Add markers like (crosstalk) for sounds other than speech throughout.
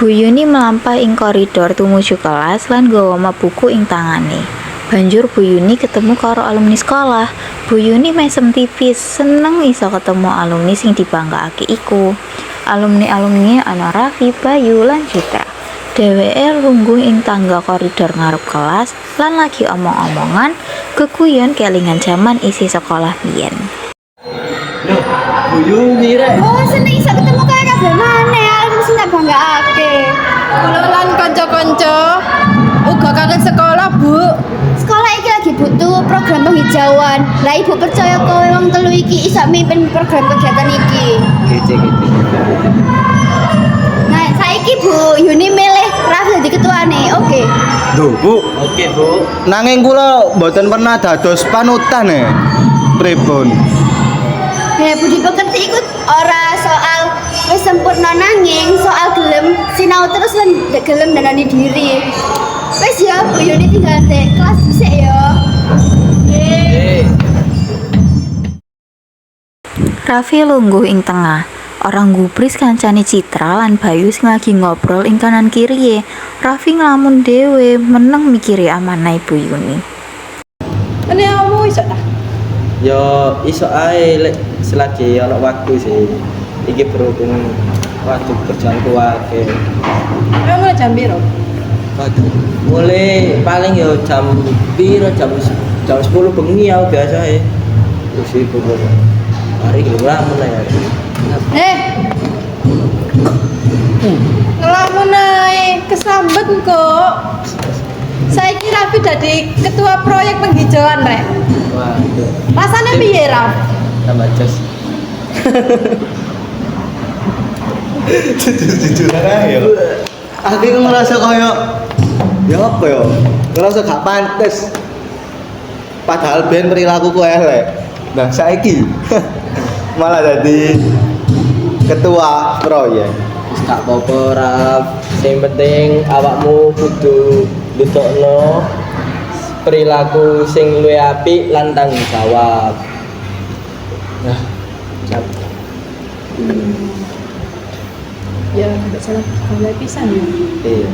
Bu Yuni melampah ing koridor tumuju kelas lan map buku ing tangane. Banjur Bu Yuni ketemu karo alumni sekolah. Bu Yuni mesem tipis, seneng iso ketemu alumni sing dibanggakake iku. Alumni-alumni ana Raffi, Bayu, lan Citra. Dheweke lungguh ing tangga koridor ngarep kelas lan lagi omong-omongan keguyon kelingan jaman isi sekolah biyen. Loh, Bu Yuni rek. Oh, seneng iso ketemu kaya kabeh maneh, aku mesti tak banggakake. Kula lan kanca-kanca uga kangen sekolah, Bu. Sekolah iki lagi butuh program penghijauan. Lah ibu percaya kowe wong telu iki iso mimpin program kegiatan iki. Gece gece. Nah, saiki Bu Yuni milih Raffi jadi ketuane. Oke. Duh, Bu, Oke, Bu. nanging kula mboten pernah dados panutan e. Pripun? Ya, budi pekerti ikut ora soal sempurna nanging soal gelem sinau terus lan gelem danani diri. Wis ya, Bu Yuni tinggal dek kelas dhisik ya. Raffi lungguh ing tengah. Orang gubris kancane Citra lan Bayu sing lagi ngobrol ing kanan kiri. Raffi ngelamun dhewe, meneng mikiri amanah Ibu Yuni. Ini kamu iso ta? yo iso ae lek selagi ana waktu sih. Iki berhubung waktu kerjaanku akeh. Kamu mulai jam? Waduh, mulai paling yo jam piro jam jam 10 bengi ya biasa ya. Terus kok. Hari lama ya. Eh. Ngelamun ae, kesambet kok. Saiki Raffi dadi ketua proyek penghijauan, Rek. Rasanya piye, Raf? tambah jos. (laughs) Jujur ae yo. Aku iki ngerasa kaya ya apa ya? Ngerasa gak pantes. Padahal ben perilakuku elek. Nah, saiki (laughs) malah jadi ketua proyek. Wis gak apa-apa Raf. Sing penting awakmu kudu nutokno perilaku sing luwih apik lan tanggung jawab. Nah, cap. Ya, enggak salah kalau pisan ya. Iya.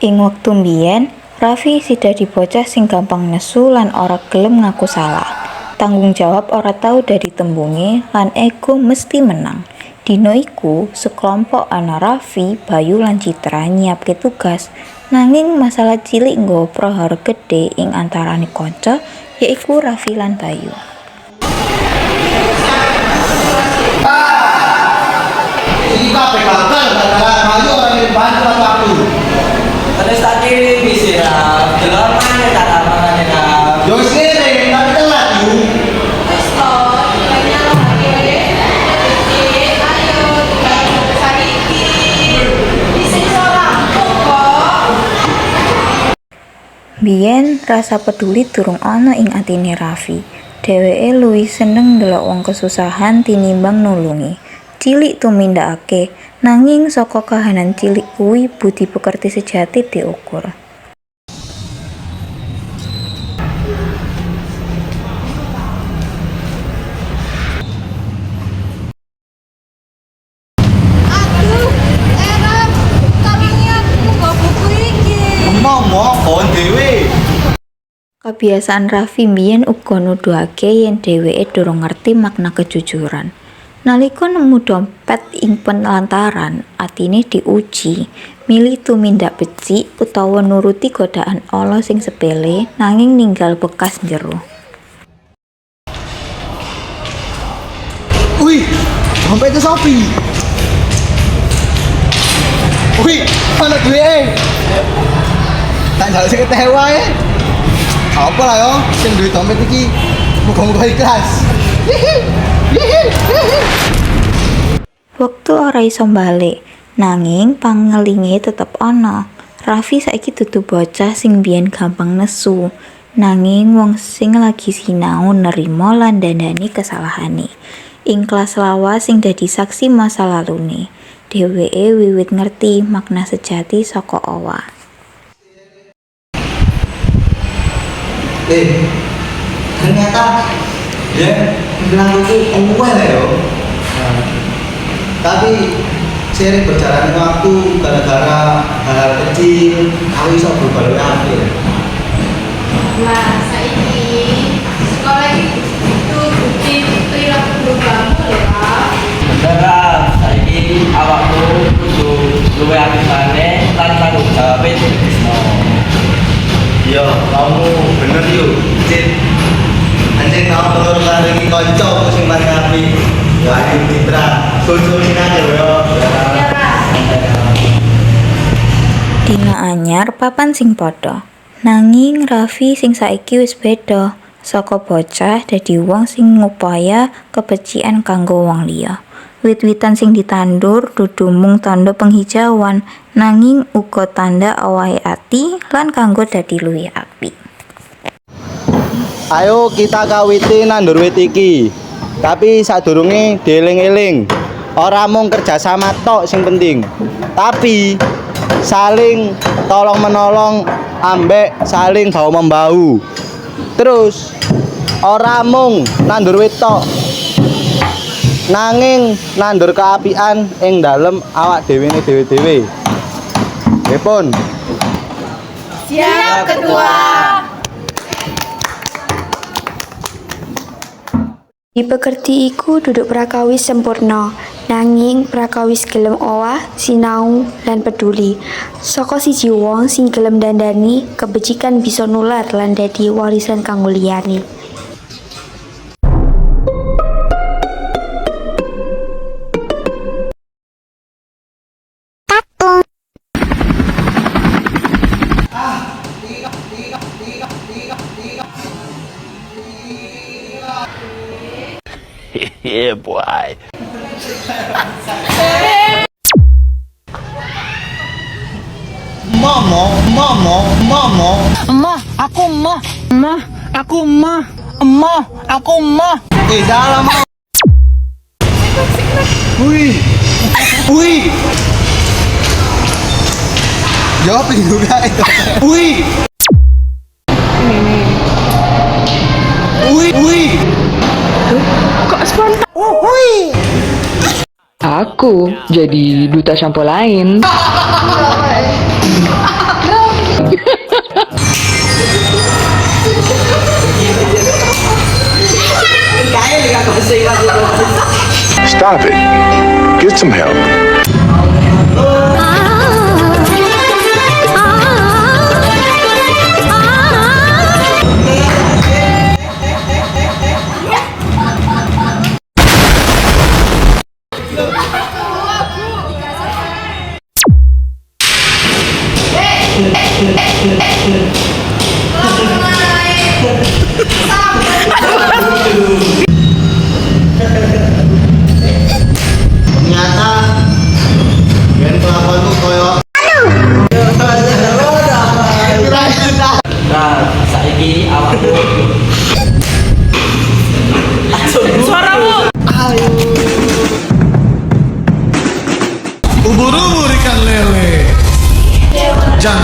Ing wektu mbiyen, Raffi sida dibocah sing gampang nesu lan ora gelem ngaku salah. Tanggung jawab ora tau dari tembunge lan ego mesti menang. Dino iku, sekelompok ana Raffi, Bayu lan Citra nyiapke tugas. Nanging masalah cilik nggo prahara gede ing antarane kanca yaiku Raffi lan Bayu. Ini gara-gara kayu orang yang aku. Terus kirim bisa Raf. Delok mana. Yo wis ngene, tapi telat yo. Biyen rasa peduli durung ana ing atine Raffi. Dheweke luwih seneng ndelok wong kesusahan tinimbang nulungi. Cilik tumindakake, nanging saka kahanan cilik kuwi budi pekerti sejati diukur. Kebiasaan Raffi mbiyen uga nuduhake yen dheweke durung ngerti makna kejujuran. Nalika nemu dompet ing pelantaran, atine diuji, milih tumindak becik utawa nuruti godaan ala sing sepele nanging ninggal bekas jero. Wih, dompet itu Sopi. Wih, mana duwe? Tak jalan sing teh wae. Apa lah yo, sing duwe dompet iki muga-muga ikhlas. Hihi, Wektu ora iso balik, nanging pangelinge tetep ana. Raffi saiki dudu bocah sing biyen gampang nesu, nanging wong sing lagi sinau nerima lan dandani kesalahane. Ing kelas lawas sing dadi saksi masa lalune, dheweke wiwit ngerti makna sejati saka Allah. Eh, ternyata ya bilang itu ya yo. tapi sering berjalannya waktu gara-gara hal-hal kecil aku bisa berubah lebih akhir Nah, saiki sekolah itu bukti perilaku berubahmu lho, Pak. bener saiki awakmu kudu luwe lan tanggung Krisno Iya, kamu bener yuk. Anjing tau telur konco sing paling api. Ya ayo Citra, susulin aja yo. Dina anyar papan sing padha. Nanging Raffi sing saiki wis beda. Saka bocah dadi wong sing ngupaya kebecikan kanggo wong liya. Wit-witan sing ditandur dudu mung tanda penghijauan, nanging uga tanda awahe ati lan kanggo dadi luwih apik. Ayo kita kawiti nandur wit iki. Tapi sadurunge dieling-eling. Ora mung kerjasama tok sing penting. Tapi saling tolong menolong ambek saling bau membau. Terus ora mung nandur wit tok. Nanging nandur keapian ing dalem awak dhewe dhewe-dhewe. Nggih pun. Siap, Ketua. Di pekerti iku duduk prakawis sempurna, nanging prakawis gelem owah, sinau, lan peduli. Saka siji wong sing gelem dandani, kebecikan bisa nular lan dadi warisan kanggo liyane. Momo, momo, momo. Emah, aku emah. Emah, aku emah. Emah, aku emah. Eh, salah mau. Wih, wih. Jawab juga itu. Wih. Wih, Aku jadi duta sampo lain. Stop it. Get some help.